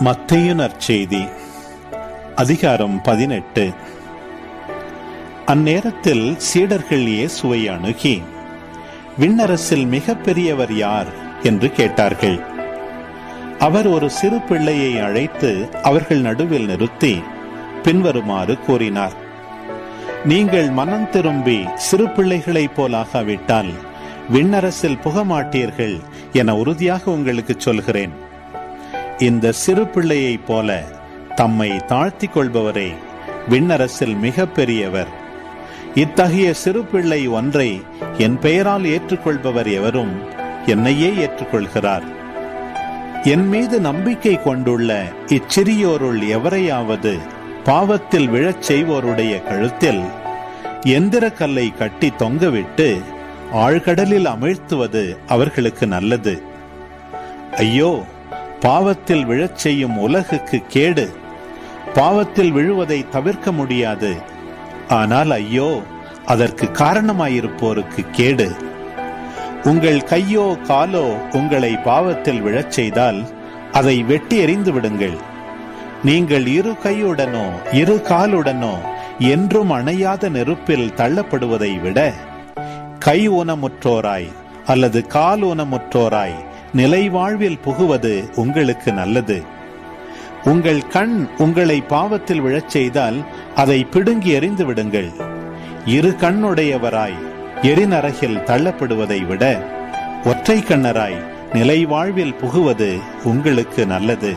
மத்திய நற்செய்தி அதிகாரம் பதினெட்டு. அந்நேரத்தில் சீடர்கள் இயேசுவை அணுகி விண்ணரசில் மிக பெரியவர் யார் என்று கேட்டார்கள். அவர் ஒரு சிறு பிள்ளையை அழைத்து அவர்கள் நடுவில் நிறுத்தி பின்வருமாறு கூறினார். நீங்கள் மனம் திரும்பி சிறு பிள்ளைகளைப் போலாகாவிட்டால் விண்ணரசில் புகமாட்டீர்கள் என உறுதியாக உங்களுக்கு சொல்கிறேன். இந்த சிறு பிள்ளையைப் போல தம்மை தாழ்த்திக் கொள்பவரே விண்ணரசில் மிக பெரியவர் இத்தகைய சிறு பிள்ளை ஒன்றை என் பெயரால் ஏற்றுக்கொள்பவர் எவரும் என்னையே ஏற்றுக்கொள்கிறார். என் மீது நம்பிக்கை கொண்டுள்ள இச்சிறியோருள் எவரையாவது பாவத்தில் விழச் செய்வோருடைய கழுத்தில் எந்திர கல்லை கட்டி தொங்கவிட்டு ஆழ்கடலில் அமிழ்த்துவது அவர்களுக்கு நல்லது. ஐயோ பாவத்தில் விழச் செய்யும் உலகுக்கு கேடு. பாவத்தில் விழுவதை தவிர்க்க முடியாது. ஆனால் ஐயோ அதற்கு காரணமாயிருப்போருக்கு கேடு. உங்கள் கையோ காலோ உங்களை பாவத்தில் விழச் செய்தால் அதை வெட்டி எறிந்து விடுங்கள். நீங்கள் இரு கையுடனோ இரு காலுடனோ என்றும் அணையாத நெருப்பில் தள்ளப்படுவதை விட கை ஊனமுற்றோராய் அல்லது கால் ஊனமுற்றோராய் நிலை வாழ்வில் புகுவது உங்களுக்கு நல்லது. உங்கள் கண் உங்களை பாவத்தில் விழச் செய்தால் அதை பிடுங்கி எறிந்து விடுங்கள். இரு கண்ணுடையவராய் எரிநரகில் தள்ளப்படுவதை விட ஒற்றை கண்ணராய் நிலை வாழ்வில் புகுவது உங்களுக்கு நல்லது.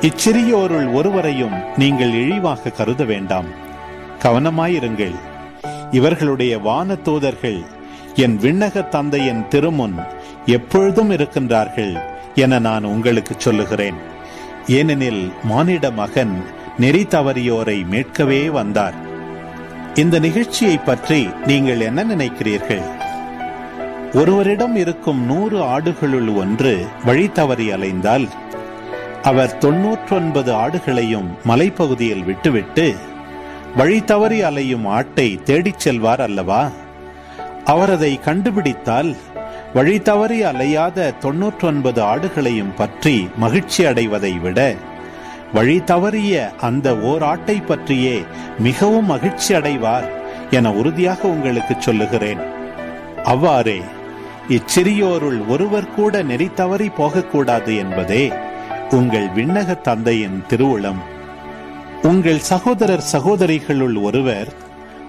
இச்சிறியோருள் ஒருவரையும் நீங்கள் இழிவாக கருத வேண்டாம். கவனமாயிருங்கள். இவர்களுடைய வான தூதர்கள் என் விண்ணக தந்தையின் திருமுன் எப்பொழுதும் இருக்கின்றார்கள் என நான் உங்களுக்கு சொல்லுகிறேன். ஏனெனில் மானிட மகன் நெறி தவறியோரை மீட்கவே வந்தார். இந்த நிகழ்ச்சியை பற்றி நீங்கள் என்ன நினைக்கிறீர்கள்? ஒருவரிடம் இருக்கும் நூறு ஆடுகளுள் ஒன்று வழி தவறி அலைந்தால் அவர் தொன்னூற்றொன்பது ஆடுகளையும் மலைப்பகுதியில் விட்டுவிட்டு வழி தவறி அலையும் ஆட்டை தேடிச் செல்வார் அல்லவா? அவர் அதை கண்டுபிடித்தால் வழி தவறி அலையாத தொன்னூற்றொன்பது ஆடுகளையும் பற்றி மகிழ்ச்சி அடைவதை விட வழி தவறிய அந்த ஓர் ஆட்டை பற்றியே மிகவும் மகிழ்ச்சி அடைவார் என உறுதியாக உங்களுக்கு சொல்லுகிறேன். அவ்வாறே இச்சிறியோருள் ஒருவர் கூட நெறி தவறி போகக்கூடாது என்பதே உங்கள் விண்ணக தந்தையின் திருவுளம். உங்கள் சகோதரர் சகோதரிகளுள் ஒருவர்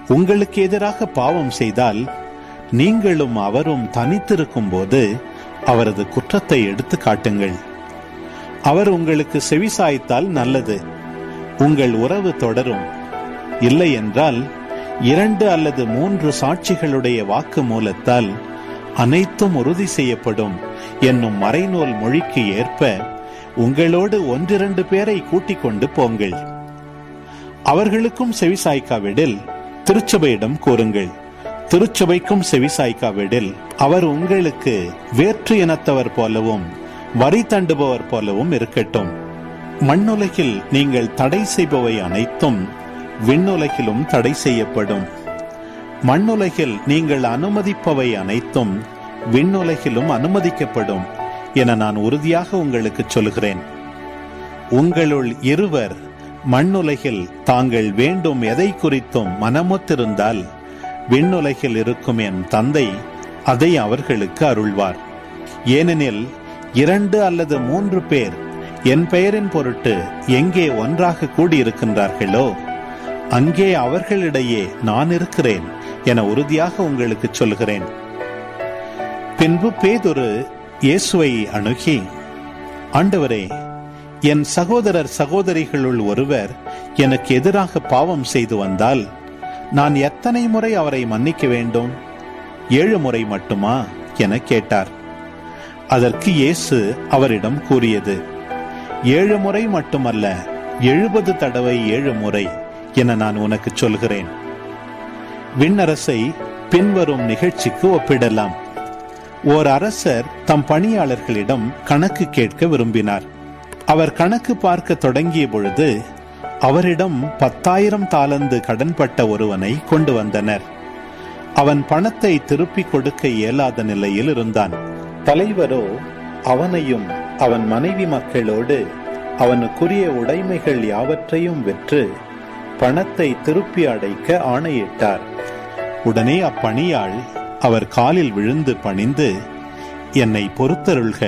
உங்களுக்கு எதிராக பாவம் செய்தால் நீங்களும் அவரும் தனித்திருக்கும் போது அவரது குற்றத்தை எடுத்து காட்டுங்கள். அவர் உங்களுக்கு செவிசாய்த்தால் நல்லது. உங்கள் உறவு தொடரும். இல்லை என்றால் இரண்டு அல்லது மூன்று சாட்சிகளுடைய வாக்கு மூலத்தால் அனைத்தும் உறுதி செய்யப்படும் என்னும் மறைநூல் மொழிக்கு ஏற்ப உங்களோடு ஒன்றிரண்டு பேரை கூட்டிக் கொண்டு போங்கள். அவர்களுக்கும் செவிசாய்க்காவிடில் திருச்சபையிடம் கூறுங்கள். திருச்சபைக்கும் செவிசாய்க்காவிடில் அவர் உங்களுக்கு வேற்று இனத்தவர் போலவும் வரி தண்டுபவர் போலவும் இருக்கட்டும். மண்ணுலகில் நீங்கள் தடை செய்பவை அனைத்தும் விண்ணுலகிலும் தடை செய்யப்படும். மண்ணுலகில் நீங்கள் அனுமதிப்பவை அனைத்தும் விண்ணுலகிலும் அனுமதிக்கப்படும் என நான் உறுதியாக உங்களுக்கு சொல்கிறேன். உங்களுள் இருவர் மண்ணுலகில் தாங்கள் வேண்டும் எதை குறித்தும் மனமொத்திருந்தால் விண்ணுலகில் இருக்கும் என் தந்தை அதை அவர்களுக்கு அருள்வார். ஏனெனில் இரண்டு அல்லது மூன்று பேர் என் பெயரின் பொருட்டு எங்கே ஒன்றாக கூடியிருக்கின்றார்களோ அங்கே அவர்களிடையே நான் இருக்கிறேன் என உறுதியாக உங்களுக்கு சொல்கிறேன் பின்பு பேதொரு இயேசுவை அணுகி ஆண்டவரே என் சகோதரர் சகோதரிகளுள் ஒருவர் எனக்கு எதிராக பாவம் செய்து வந்தால் நான் எத்தனை முறை அவரை மன்னிக்க வேண்டும்? ஏழு முறை மட்டுமா? என கேட்டார். அதற்கு இயேசு அவரிடம் கூறியது ஏழு முறை மட்டுமல்ல எழுபது தடவை ஏழு முறை என நான் உனக்கு சொல்கிறேன். விண்ணரசை பின்வரும் நிகழ்ச்சிக்கு ஒப்பிடலாம். ஓர் அரசர் தம் பணியாளர்களிடம் கணக்கு கேட்க விரும்பினார். அவர் கணக்கு பார்க்க தொடங்கிய பொழுது அவரிடம் பத்தாயிரம் தாளந்து கடன்பட்ட ஒருவனை கொண்டு வந்தனர். அவன் பணத்தை திருப்பிக் கொடுக்க இயலாத நிலையில் இருந்தான். தலைவரோ அவனையும் அவன் மனைவி மக்களோடு அவனுக்குரிய உடைமைகள் யாவற்றையும் விற்று பணத்தை திருப்பி அடைக்க ஆணையிட்டார். உடனே அப்பணியாள் அவர் காலில் விழுந்து பணிந்து என்னை பொறுத்தருள்க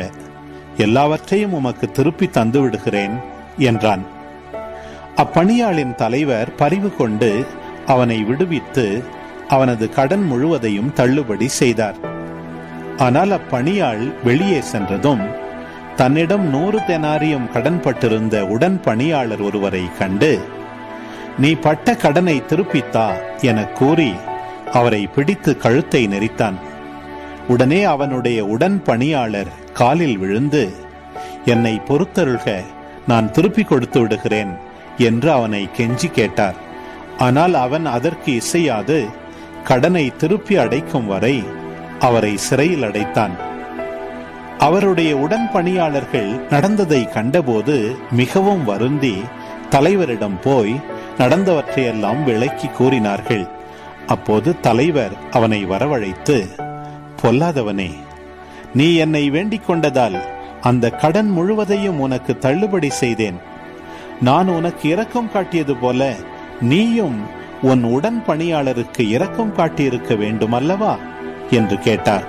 எல்லாவற்றையும் உமக்கு திருப்பி தந்து விடுகிறேன் என்றான். அப்பணியாளின் தலைவர் பரிவு கொண்டு அவனை விடுவித்து அவனது கடன் முழுவதையும் தள்ளுபடி செய்தார். ஆனால் அப்பணியாள் வெளியே சென்றதும் தன்னிடம் நூறு தெனாரியம் கடன்பட்டிருந்த உடன் பணியாளர் ஒருவரை கண்டு நீ பட்ட கடனை திருப்பித்தா எனக் கூறி அவரை பிடித்து கழுத்தை நெரித்தான். உடனே அவனுடைய உடன் பணியாளர் காலில் விழுந்து என்னை பொறுத்தருள்க நான் திருப்பி கொடுத்து விடுகிறேன். என்று அவனை கெஞ்சி கேட்டார். ஆனால் அவன் அதற்கு இசையாது கடனை திருப்பி அடைக்கும் வரை அவரை சிறையில் அடைத்தான். அவருடைய உடன் பணியாளர்கள் நடந்ததை கண்டபோது மிகவும் வருந்தி தலைவரிடம் போய் நடந்தவற்றையெல்லாம் விளக்கி கூறினார்கள். அப்போது தலைவர் அவனை வரவழைத்து பொல்லாதவனே நீ என்னை வேண்டிக் கொண்டதால் அந்த கடன் முழுவதையும் உனக்கு தள்ளுபடி செய்தேன். நான் உனக்கு இரக்கம் காட்டியது போல நீயும் உன் உடன் பணியாளருக்கு இரக்கம் காட்டியிருக்க வேண்டும் அல்லவா? என்று கேட்டார்.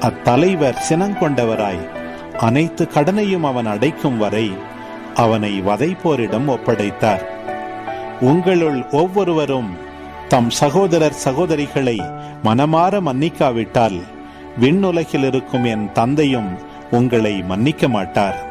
அத்தலைவர் சினங்கொண்டவராய் அனைத்து கடனையும் அவன் அடைக்கும் வரை அவனை வதைப்போரிடம் ஒப்படைத்தார். உங்களுள் ஒவ்வொருவரும் தம் சகோதரர் சகோதரிகளை மனமாற மன்னிக்காவிட்டால் விண்ணுலகில் இருக்கும் என் தந்தையும் உங்களை மன்னிக்க மாட்டார்.